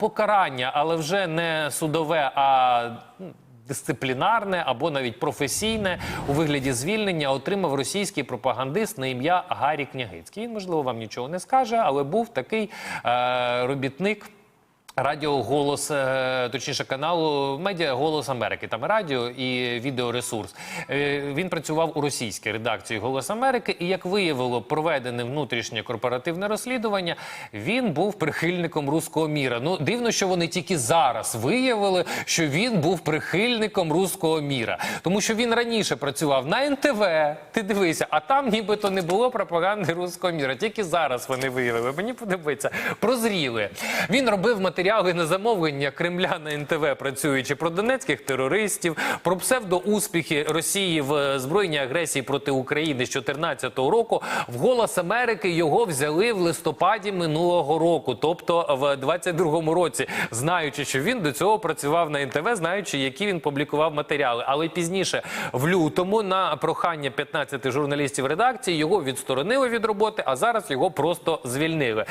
покарання, але вже не судове, а дисциплінарне або навіть професійне у вигляді звільнення отримав російський пропагандист на ім'я Гарі Княгицький. Він, можливо, вам нічого не скаже, але був такий е, робітник. Радіо голос, е, точніше каналу медіа Голос Америки. Там радіо і відеоресурс. Е, Він працював у російській редакції Голос Америки, і як виявило проведене внутрішнє корпоративне розслідування, він був прихильником руського міра. Ну дивно, що вони тільки зараз виявили, що він був прихильником руського міра, тому що він раніше працював на НТВ. Ти дивися, а там нібито не було пропаганди руського міра. Тільки зараз вони виявили. Мені подобається. Прозріли. Він робив матеріали на замовлення Кремля на НТВ, працюючи про донецьких терористів, про псевдоуспіхи Росії в е, збройній агресії проти України з 2014 року. В голос Америки його взяли в листопаді минулого року, тобто в 22-му році, знаючи, що він до цього працював на НТВ, знаючи, які він публікував матеріали. Але пізніше, в лютому, на прохання 15 журналістів редакції, його відсторонили від роботи, а зараз його просто звільнили.